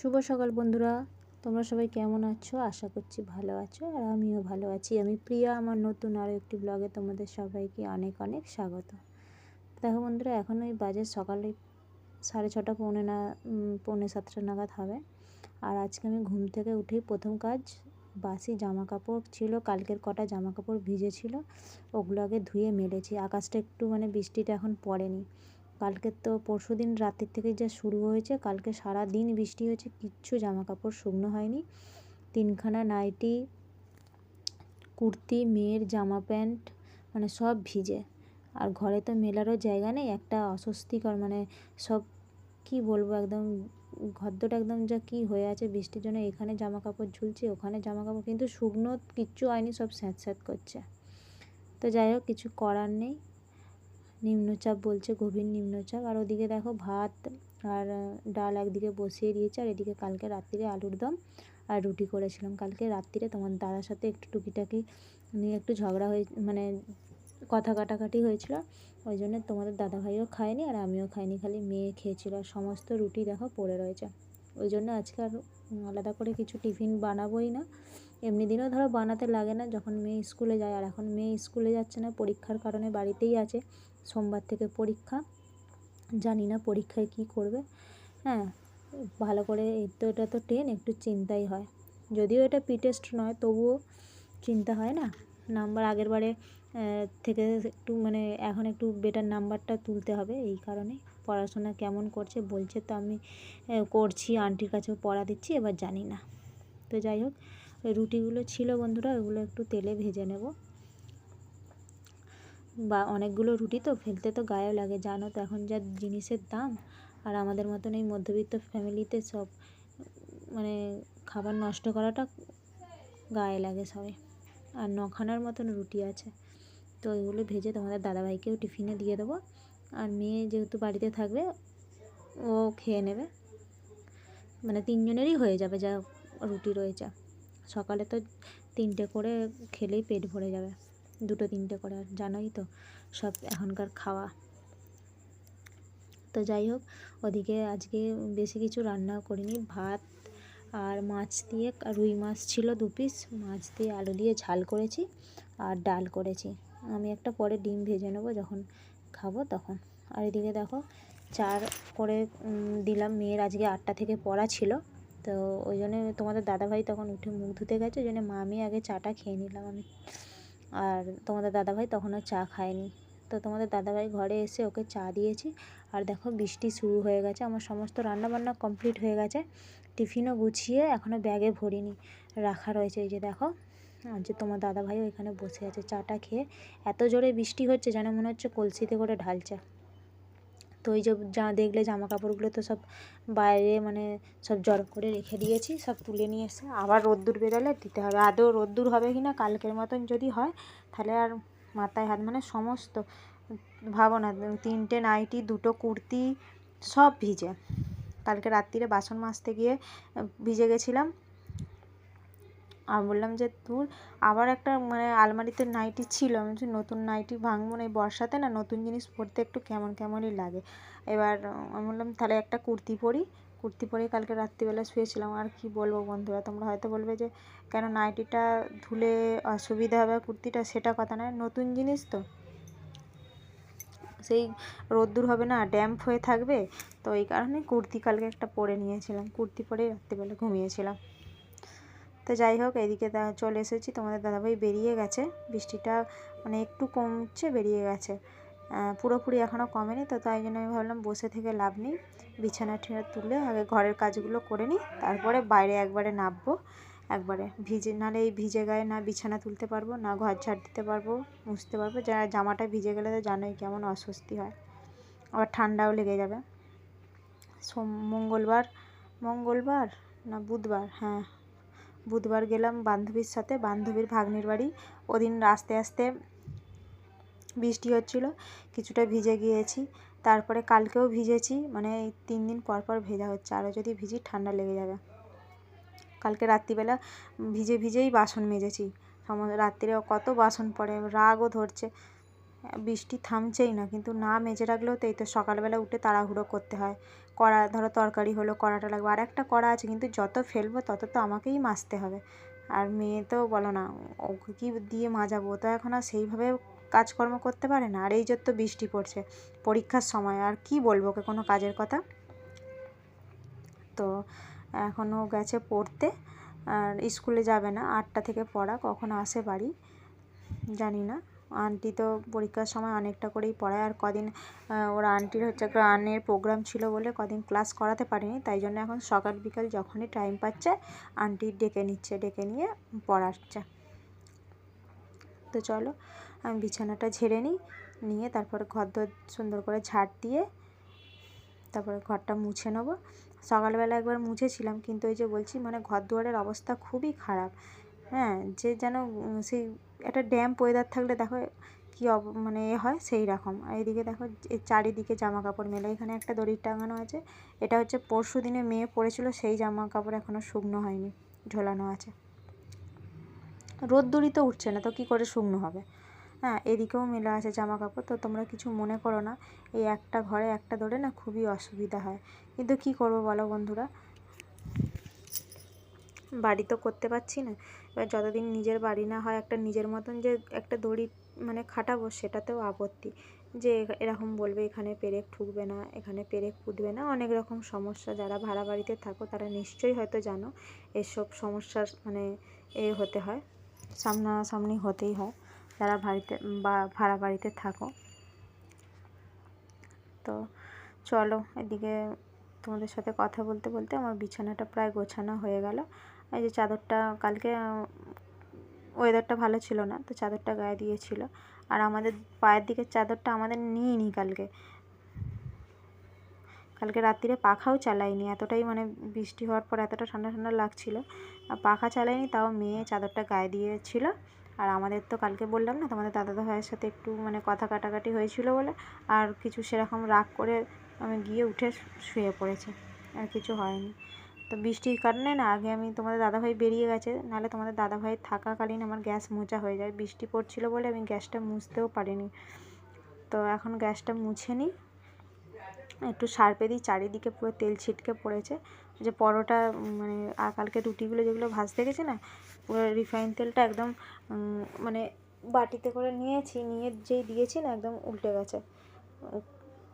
শুভ সকাল বন্ধুরা। তোমরা সবাই কেমন আছো? আশা করছি ভালো আছো আর আমিও ভালো আছি। আমি প্রিয়া, আমার নতুন আরও একটি ব্লগে তোমাদের সবাইকে অনেক অনেক স্বাগত। দেখো বন্ধুরা, এখন ওই বাজে সকালে সাড়ে ছটা পৌনে না পৌনে সাতটা নাগাদ হবে। আর আজকে আমি ঘুম থেকে উঠেই প্রথম কাজ, বাসি জামা কাপড় ছিল, কালকের কটা জামা কাপড় ভিজে ছিল ওগুলো আগে ধুয়ে মেলেছি। আকাশটা একটু মানে বৃষ্টিটা এখন পড়েনি। কালকে তো পরশু দিন রাতের থেকে যা শুরু হয়েছে, কালকে সারা দিন বৃষ্টি হয়েছে, কিচ্ছু জামা কাপড় শুকনো হয়নি। তিনখানা নাইটি, কুর্তি, মেয়ের জামা প্যান্ট মানে সব ভিজে। আর ঘরে তো মেলারও জায়গা নেই, একটা অস্বস্তিকর মানে সব কি বলব একদম ঘদ্দটা একদম যা কি হয়ে আছে, বৃষ্টির জন্য এখানে জামা কাপড় ঝুলছে, ওখানে জামা কাপড় কিন্তু শুকনো কিচ্ছু হয়নি, সব স্যাঁত স্যাঁত করছে। তো যাই হোক, কিছু করার নেই। নিম্নচাপ বলছে, গভীর নিম্নচাপ। আর ওদিকে দেখো, ভাত আর ডাল একদিকে বসিয়ে দিয়েছে, আর এদিকে কালকে রাত্রিরে আলুর দম আর রুটি করেছিলাম। কালকে রাত্রিরে তোমার দাদার সাথে একটু টুকিটাকি নিয়ে একটু ঝগড়া হয়ে মানে কথা কাটাকাটি হয়েছিল। ওই জন্য তোমাদের দাদা ভাইও খায়নি আর আমিও খাইনি, খালি মেয়ে খেয়েছিল। আর সমস্ত রুটি দেখো পড়ে রয়েছে। ওই জন্য আজকে আর আলাদা করে কিছু টিফিন বানাবোই না। এমনি দিনেও ধরো বানাতে লাগে না, যখন মেয়ে স্কুলে যায়। আর এখন মেয়ে স্কুলে যাচ্ছে না, পরীক্ষার কারণে বাড়িতেই আছে। সোমবার থেকে পরীক্ষা। জানি না পরীক্ষায় কি করবে। হ্যাঁ ভালো করে তো, এটা তো টেন একটু চিন্তাই হয়। যদিও এটা পি টেস্ট নয়, তবুও চিন্তা হয় না। নাম্বার আগের বারে থেকে একটু মানে এখন একটু বেটার নাম্বারটা তুলতে হবে এই কারণে। পড়াশোনা কেমন করছে বলছে তো আমি করছি আন্টির কাছেও পড়া দিচ্ছি, এবার জানি না। তো যাই হোক রুটিগুলো ছিল বন্ধুরা, ওগুলো একটু তেলে ভেজে নেব। বা অনেকগুলো রুটি তো ফেলতে তো গায়েও লাগে, জানো তো এখন যা জিনিসের দাম। আর আমাদের মতন এই মধ্যবিত্ত ফ্যামিলিতে সব মানে খাবার নষ্ট করাটা গায়ে লাগে সবাই আর নখানার মতন রুটি আছে। তো ওইগুলো ভেজে তোমাদের দাদাভাইকেও টিফিনে দিয়ে দেবো। আর মেয়ে যেহেতু বাড়িতে থাকবে, ও খেয়ে নেবে। মানে তিনজনেরই হয়ে যাবে যা রুটি রয়েছে। সকালে তো তিনটে করে খেলেই পেট ভরে যাবে। দুটো তিনটে করে, আর জানোই তো সব এখনকার খাওয়া। তো যাই হোক, ওদিকে আজকে বেশি কিছু রান্না করিনি, ভাত আর মাছ দিয়ে রুই মাছ ছিল দু পিস, মাছ দিয়ে আলু দিয়ে ঝাল করেছি আর ডাল করেছি। আমি একটা পরে ডিম ভেজে নেব যখন খাব তখন। আর এদিকে দেখো, চার করে দিলাম মেয়ের আজকে আটটা থেকে পড়া ছিল। তো ওই জন্য তোমাদের দাদাভাই তখন উঠে মুখ ধুতে গেছে, ওই জন্য মা আমি আগে চাটা খেয়ে নিলাম আমি। আর তোমাদের দাদাভাই তখনও চা খায়নি। তো তোমাদের দাদাভাই ঘরে এসে ওকে চা দিয়েছি। আর দেখো বৃষ্টি শুরু হয়ে গেছে, আমার সমস্ত রান্নাবান্না কমপ্লিট হয়ে গেছে। টিফিনও গুছিয়ে এখনও ব্যাগে ভরিনি, রাখা রয়েছে। এই যে দেখো, আর যে তোমার দাদাভাইও এখানে বসে আছে চাটা খেয়ে। এত জোরে বৃষ্টি হচ্ছে যেন মনে হচ্ছে কলসিতে করে ঢালছে। তো ওই যে যা দেখলে জামা কাপড়গুলো তো সব বাইরে মানে সব জড় করে রেখে দিয়েছি, সব তুলে নিয়ে এসে আবার রোদ্দুর বেরোলে দিতে হবে। আদৌ রোদ্দুর হবে কি না, কালকের মতন যদি হয় তাহলে আর মাথায় হাত মানে সমস্ত ভাবো না তিনটে নাইটি, দুটো কুর্তি সব ভিজে। কালকে রাত্রিরে বাসন মাজতে গিয়ে ভিজে গেছিলাম আর বললাম যে, তোর আবার একটা মানে আলমারিতে নাইটি ছিল। আমি বলছি, নতুন নাইটি ভাঙবো না এই বর্ষাতে না? নতুন জিনিস পরতে একটু কেমন কেমনই লাগে। এবার আমি বললাম, তাহলে একটা কুর্তি পরি। কুর্তি পরে কালকে রাত্রিবেলা শুয়েছিলাম। আর কি বলব বন্ধুরা, তোমরা হয়তো বলবে যে, কেন নাইটিটা ধুলে অসুবিধা হবে কুর্তিটা? সেটা কথা নয়, নতুন জিনিস তো। সেই রোদ্দুর হবে না, ড্যাম্প হয়ে থাকবে। তো এই কারণে কুর্তি কালকে একটা পরে নিয়েছিলাম। কুর্তি পরে রাত্রিবেলা ঘুমিয়েছিলাম। তো যাই হোক, এদিকে চলে এসেছি। তোমাদের দাদাভাই বেরিয়ে গেছে। বৃষ্টিটা মানে একটু কমছে, বেরিয়ে গেছে। পুরোপুরি এখনও কমেনি, তো তাই জন্য আমি ভাবলাম বসে থেকে লাভ নেই। বিছানা টিছানা তুলে আগে ঘরের কাজগুলো করে নিই, তারপরে বাইরে একবারে নামবো। একবারে ভিজে, নাহলে এই ভিজে গায়ে না বিছানা তুলতে পারব, না ঘর ঝাড় দিতে পারব, মুছতে পারব। যারা জামাটা ভিজে গেলে তো জানোই কেমন অস্বস্তি হয়। আবার ঠান্ডাও লেগে যাবে। সোম, মঙ্গলবার মঙ্গলবার না বুধবার? হ্যাঁ। বুধবার গেলাম বান্ধবীর সাথে। বান্ধবীর ভাগ্নির বাড়ি। ওদিন আস্তে আস্তে বৃষ্টি হচ্ছিল, কিছুটা ভিজে গিয়েছি। তারপরে কালকেও ভিজেছি মানে এই তিন দিন পর পর ভেজা হচ্ছে। আরও যদি ভিজি, ঠান্ডা লেগে যাবে। কালকে রাত্রিবেলা ভিজে ভিজেই বাসন মেজেছি। রাত্রিরে কত বাসন পড়ে, রাগও ধরছে। বৃষ্টি থামছেই না, কিন্তু না মেজে রাখলেও তো এই তো সকালবেলা উঠে তাড়াহুড়ো করতে হয়। কড়া, ধরো তরকারি হলো, কড়াটা লাগবে, আর একটা কড়া আছে, কিন্তু যত ফেলব তত তো আমাকেই মাজতে হবে। আর মেয়ে তো বলো না, ওকে কি দিয়ে মাজাবো? তো এখন আর সেইভাবে কাজকর্ম করতে পারে না, আর এই যে তো বৃষ্টি পড়ছে, পরীক্ষার সময়, আর কি বলব ওকে কোনো কাজের কথা? তো এখনও গেছে পড়তে, আর স্কুলে যাবে না, আটটা থেকে পড়া, কখন আসে বাড়ি? জানি না। আন্টি তো পরীক্ষার সময় অনেকটা করেই পড়ায়। আর কদিন ওর আন্টির হচ্ছে গানের প্রোগ্রাম ছিল বলে কদিন ক্লাস করাতে পারিনি। তাই জন্য এখন সকাল বিকাল যখনই টাইম পাচ্ছে, আন্টি ডেকে নিচ্ছে, ডেকে নিয়ে পড়াচ্ছে। তো চলো, আমি বিছানাটা ঝেড়ে নিই, নিয়ে তারপরে ঘর দর সুন্দর করে ঝাড় দিয়ে তারপরে ঘরটা মুছে নেব। সকালবেলা একবার মুছেছিলাম, কিন্তু ওই যে বলছি মানে ঘর দুয়ারের অবস্থা খুবই খারাপ। হ্যাঁ যে যেন সেই একটা ড্যাম্প ওয়েদার থাকলে দেখো কী অব মানে এ হয় সেই রকম আর এদিকে দেখো চারিদিকে জামা কাপড় মেলে। এখানে একটা দড়ি টাঙানো আছে। এটা হচ্ছে পরশু দিনে মেয়ে পরেছিল সেই জামা কাপড় এখনও শুকনো হয়নি, ঝোলানো আছে। রোদ্দুরই তো উঠছে না, তো কী করে শুকনো হবে? হ্যাঁ এদিকেও মেলা আছে জামা কাপড় তো তোমরা কিছু মনে করো না। এই একটা ঘরে একটা দৌড়ে না খুবই অসুবিধা হয়। কিন্তু কি করব বলো বন্ধুরা? বাড়ি তো করতে পারছি না। এবার যতদিন নিজের বাড়ি না হয় একটা নিজের মতন যে একটা দড়ি মানে খাটাবো সেটাতেও আপত্তি। যে এরকম বলবে, এখানে পেরেক ঠুকবে না, এখানে পেরেক ফুটবে না, অনেক রকম সমস্যা। যারা ভাড়া বাড়িতে থাকো, তারা নিশ্চয়ই হয়তো জানো এসব সমস্যার মানে এ হতে হয় সামনাসামনি হতেই হয়। যারা বাড়িতে বা ভাড়া বাড়িতে থাকো। তো চলো, এদিকে তোমাদের সাথে কথা বলতে বলতে আমার বিছানাটা প্রায় গোছানো হয়ে গেল। এই যে চাদরটা কালকে ওয়েদারটা ভালো ছিল না, তো চাদরটা গায়ে দিয়েছিল। আর আমাদের পায়ের দিকের চাদরটা আমাদের নিইনি কালকে। কালকে রাত্রিরে পাখাও চালাইনি, এতটাই মানে বৃষ্টি হওয়ার পর এতটা ঠান্ডা ঠান্ডা লাগছিল। আর পাখা চালাইনি, তাও মেয়ে চাদরটা গায়ে দিয়েছিল। আর আমাদের তো কালকে বললাম না, তোমাদের দাদা ভাইয়ের সাথে একটু মানে কথা কাটাকাটি হয়েছিল বলে, আর কিছু সেরকম রাগ করে আমি গিয়ে উঠে শুয়ে পড়েছি। আর কিছু হয়নি। তো বৃষ্টির কারণে না, আগে আমি তোমাদের দাদাভাই বেরিয়ে গেছে, নাহলে তোমাদের দাদাভাই থাকাকালীন আমার গ্যাস মোচা হয়ে যায়। বৃষ্টি পড়ছিল বলে আমি গ্যাসটা মুছতেও পারিনি। তো এখন গ্যাসটা মুছে নিই। একটু সার্পে দিই, চারিদিকে পুরো তেল ছিটকে পড়েছে। যে পরোটা মানে আর কালকে রুটিগুলো যেগুলো ভাজতে গেছে না, পুরো রিফাইন তেলটা একদম মানে বাটিতে করে নিয়েছি, নিয়ে যেই দিয়েছি না, একদম উল্টে গেছে।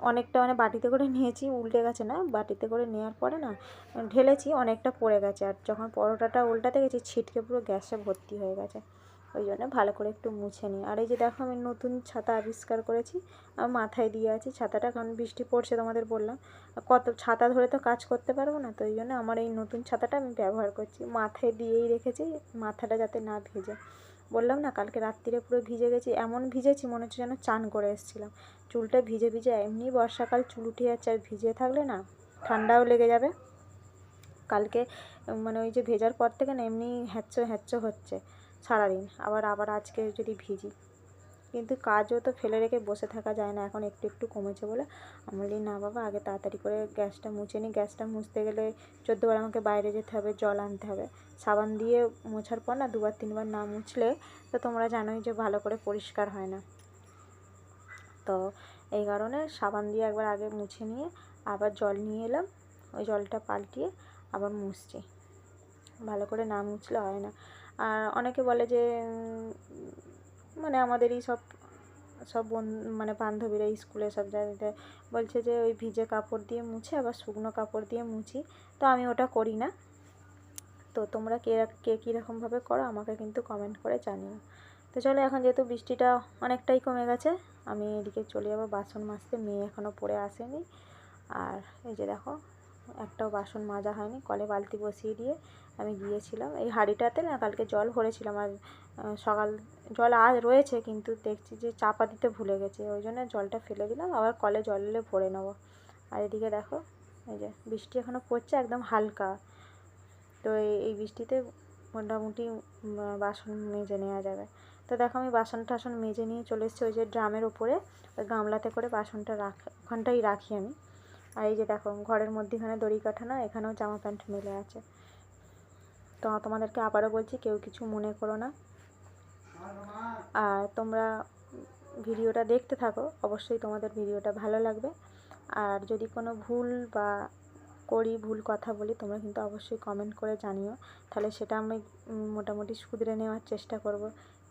অনেকটা মানে বাটিতে করে নিয়েছি, উল্টে গেছে না, বাটিতে করে নেওয়ার পরে না ঢেলেছি, অনেকটা পড়ে গেছে। আর যখন পরোটাটা উল্টাতে গেছি, ছিটকে পুরো গ্যাসে ভর্তি হয়ে গেছে। ওই জন্য ভালো করে একটু মুছে নিই। আর এই যে দেখো, আমি নতুন ছাতা আবিষ্কার করেছি আমি মাথায় দিয়ে আছি ছাতাটা, কারণ বৃষ্টি পড়ছে তোমাদের বললাম। কত, ছাতা ধরে তো কাজ করতে পারব না, তো ওই জন্য আমার এই নতুন ছাতাটা আমি ব্যবহার করছি। মাথায় দিয়েই রেখেছি, মাথাটা যাতে না ভেজে। বললাম না, কালকে রাত্রিরে পুরো ভিজে গেছি, এমন ভিজেছি মনে হচ্ছে যেন চান করে এসেছিলাম। চুলটা ভিজে ভিজে, এমনি বর্ষাকাল চুল উঠে যাচ্ছে, আর ভিজে থাকলে না ঠান্ডাও লেগে যাবে। কালকে মানে ওই যে ভেজার পর থেকে না এমনি হ্যাচ্চ হ্যাচ্চ হচ্ছে সারাদিন, আবার আবার আজকে যদি ভিজি। কিন্তু কাজও তো ফেলে রেখে বসে থাকা যায় না, এখন একটু একটু কমেছে বলে। আমি বলি, না বাবা, আগে তাড়াতাড়ি করে গ্যাসটা মুছে নিই গ্যাসটা মুছতে গেলে চোদ্দোবার আমাকে বাইরে যেতে হবে, জল আনতে হবে। সাবান দিয়ে মোছার পর না দুবার, তিনবার না মুছলে তো তোমরা জানোই যে ভালো করে পরিষ্কার হয় না। তো এই কারণে সাবান দিয়ে একবার আগে মুছে নিয়ে আবার জল নিয়ে এলাম। ওই জলটা পাল্টিয়ে আবার মুছছি। ভালো করে না মুছলে হয় না। আর অনেকে বলে যে মানে আমাদেরই সব সব মানে বান্ধবীরা স্কুলে সব জায়গাতে বলছে যে ওই ভিজে কাপড় দিয়ে মুছে, আবার শুকনো কাপড় দিয়ে মুছি। তো আমি ওটা করি না। তো তোমরা কে কে কীরকমভাবে করো, আমাকে কিন্তু কমেন্ট করে জানিও। তো চলো, এখন যেহেতু বৃষ্টিটা অনেকটাই কমে গেছে, আমি এদিকে চলে যাব। বাসন মাজতে মেয়ে এখনও পড়ে আসেনি। আর এই যে দেখো একটাও বাসন মাজা হয়নি, কলে বালতি বসিয়ে দিয়ে আমি গিয়েছিলাম। এই হাঁড়িটাতে না কালকে জল ভরেছিলাম আর সকাল, জল আজ রয়েছে কিন্তু দেখছি যে চাপা দিতে ভুলে গেছে, ওই জন্য জলটা ফেলে দিলাম, আবার কলে জল এলে ভরে নেব। আর এদিকে দেখো, এই যে বৃষ্টি এখনও পড়ছে একদম হালকা। তো এই বৃষ্টিতে মোটামুটি বাসন মেজে নেওয়া যাবে। তো দেখো আমি বাসন টাসন মেজে নিয়ে চলে এসেছি, ওই যে ড্রামের ওপরে, ওই গামলাতে করে বাসনটা রাখ, ওখানটাই রাখি আমি। আর এই যে দেখো, ঘরের মধ্যেখানে দড়ি কাঠানো, এখানেও জামা প্যান্ট মেলে আছে। তো তোমাদেরকে আবারও বলছি, কেউ কিছু মনে করো না। আর তোমরা ভিডিওটা দেখতে থাকো, অবশ্যই তোমাদের ভিডিওটা ভালো লাগবে। আর যদি কোনো ভুল বা করি ভুল কথা বলি, তোমরা কিন্তু অবশ্যই কমেন্ট করে জানিও। তাহলে সেটা আমি মোটামুটি শুধরে নেওয়ার চেষ্টা করব।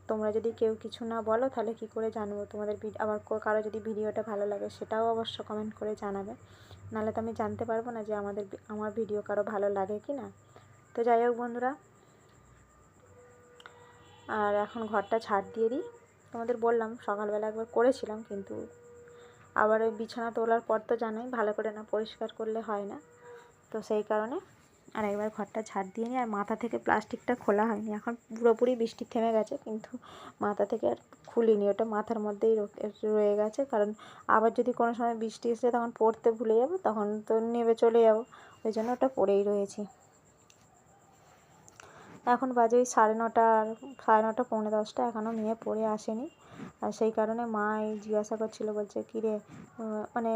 তোমরা যদি কেউ কিছু না বলো, তাহলে কি করে জানব? তোমাদের আবার কারও যদি ভিডিওটা ভালো লাগে, সেটাও অবশ্য কমেন্ট করে জানাবে। নাহলে তো আমি জানতে পারব না যে আমাদের আমার ভিডিও কারও ভালো লাগে কি না। তো যাই হোক বন্ধুরা, আর এখন ঘরটা ছাড় দিয়ে দিই। তোমাদের বললাম, সকালবেলা একবার করেছিলাম, কিন্তু আবার ওই বিছানা তোলার পর তো জানোই, ভালো করে না পরিষ্কার করলে হয় না। তো সেই কারণে আর একবার ঘরটা ঝাড় দিয়ে নিই আর মাথা থেকে প্লাস্টিকটা খোলা হয়নি। এখন পুরোপুরি বৃষ্টি থেমে গেছে, কিন্তু মাথা থেকে আর খুলিনি। ওটা মাথার মধ্যেই রয়ে গেছে, কারণ আবার যদি কোনো সময় বৃষ্টি এসে তখন পড়তে ভুলে যাব, তখন তো নেবে চলে যাব। ওই জন্য ওটা পরেই রয়েছি। এখন বাজে ওই সাড়ে নটা সাড়ে নটা পৌনে দশটা এখনও মেয়ে পড়ে আসেনি। আর সেই কারণে মা জিজ্ঞাসা করছিল, বলছে কী রে মানে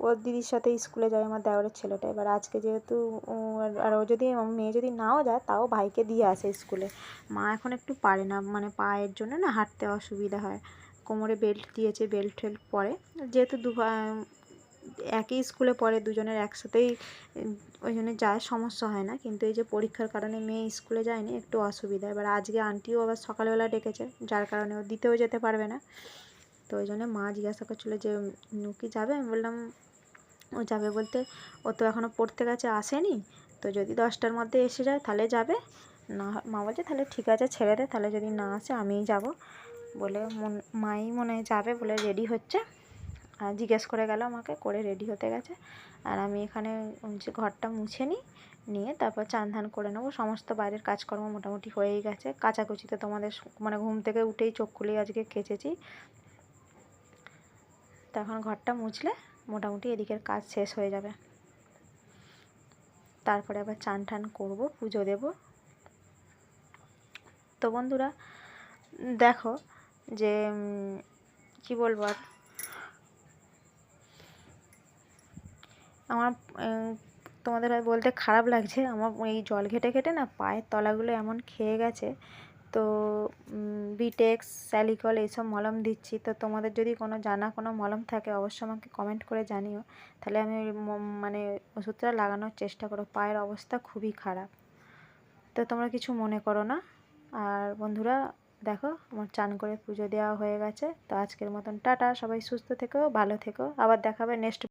ওর দিদির সাথে স্কুলে যায় আমার দেওরের ছেলেটা। এবার আজকে যেহেতু আর- ও যদি মেয়ে যদি নাও যায়, তাও ভাইকে দিয়ে আসে স্কুলে। মা এখন একটু পারে না মানে পায়ের জন্য না হাঁটতে অসুবিধা হয়। কোমরে বেল্ট দিয়েছে, বেল্ট টেল্ট পরে। যেহেতু দু একই স্কুলে পড়ে, দুজনের একসাথেই, ওই জন্য যায়, সমস্যা হয় না। কিন্তু এই যে পরীক্ষার কারণে মেয়ে স্কুলে যায়নি, একটু অসুবিধা। এবার আজকে আন্টিও আবার সকালবেলা ডেকেছে, যার কারণে ও দিতেও যেতে পারবে না। তো ওই জন্য মা জিজ্ঞাসা করছিল যে নুকি যাবে? আমি বললাম, ও যাবে বলতে, ও তো এখনও পড়তে গেছে, আসেনি। তো যদি দশটার মধ্যে এসে যায়, তাহলে যাবে। না মা বলছে, তাহলে ঠিক আছে, ছেড়ে দে, তাহলে যদি না আসে, আমিই যাব। বলে, মন, মাই মনে হয় যাবে, বলে রেডি হচ্ছে। আর জিজ্ঞেস করে গেল আমাকে, করে রেডি হতে গেছে। আর আমি এখানে যে ঘরটা মুছে নিই নিয়ে তারপর চান ধান করে নেব। সমস্ত বাইরের কাজকর্ম মোটামুটি হয়েই গেছে। কাচাকুচিতে তোমাদের মানে ঘুম থেকে উঠেই চোখ খুলেই আজকে কেচেছি। তো এখন ঘরটা মুছলে মোটামুটি এদিকের কাজ শেষ হয়ে যাবে। তারপরে আবার চান টান করব, পুজো দেব। তো বন্ধুরা, দেখো যে কি বলব আর? আমার তোমাদের বলতে খারাপ লাগছে। আমার এই জল ঘেটে ঘেটে না পায়ের তলাগুলো এমন খেয়ে গেছে তো বিটেক্স স্যালিকল এইসব মলম দিচ্ছি। তো তোমাদের যদি কোনো জানা কোনো মলম থাকে, অবশ্যই আমাকে কমেন্ট করে জানিও। তাহলে আমি মানে ওষুধটা লাগানোর চেষ্টা করো। পায়ের অবস্থা খুবই খারাপ। তো তোমরা কিছু মনে করো না। আর বন্ধুরা, দেখো, আমার চান করে পুজো দেওয়া হয়ে গেছে। তো আজকের মতন টাটা। সবাই সুস্থ থেকো, ভালো থেকো। আবার দেখাবে নেক্সট